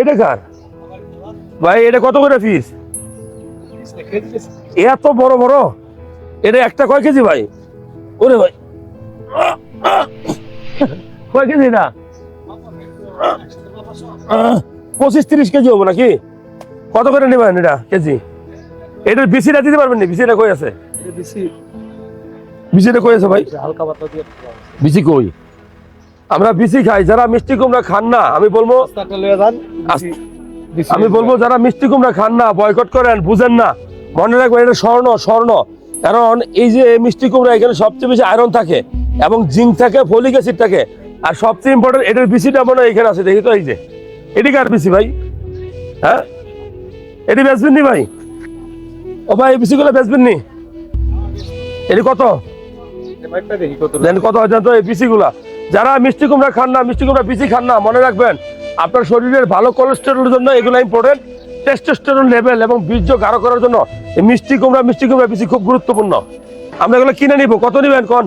এটা কার? ভাই এটা কত করে পিস এত বড় বড়? এটা একটা কয় কেজি ভাই? ওরে ভাই। কয় কেজি আহ, পঁচিশ তিরিশ কেজি হব নাকি? কত করে নেবেন এটা কেজি? এটার বিসিটা দিতে পারবেন না? বিসিটা কই আছে? বিসিটা কই আছে ভাই? হালকা পাতলা দিয়ে বিসি কই? আমরা বিসি খাই যারা মিষ্টি কুমড়া খান না আমি বলব আমি বলব যারা মিষ্টি কুমড়া খান না বয়কট করেন বুঝেন না। মনে রাখবেন এটা স্বর্ণ স্বর্ণ। কারণ এই যে মিষ্টি কুমড়া এখানে সবচেয়ে বেশি আয়রন থাকে এবং জিঙ্ক থাকে ফলিক অ্যাসিড থাকে। আর সবচেয়ে ইম্পর্টেন্ট এটার বিসিটা মনে হয় এখানে আছে দেখি তো এই যে। এটি কার বিসি ভাই? হ্যাঁ? এটি বেচবেন নি ভাই? ও ভাই এই বিসিগুলো বেচবেন নি? এটি কত? কত দেন কত জানতো এই বিসিগুলা যারা মিষ্টি কুমড়া খান না, মিষ্টি কুমড়া বেশি খান না, মনে রাখবেন, আপনার শরীরের ভালো কোলেস্টেরলের জন্য এগুলো ইম্পর্টেন্ট টেস্টোস্টেরন লেভেল এবং বীর্য গাঢ় করার জন্য এই মিষ্টি কুমড়া মিষ্টি কুমড়া বেশি খুব গুরুত্বপূর্ণ। আমরা এগুলো কিনে নিব। কত নেবেন, কোন?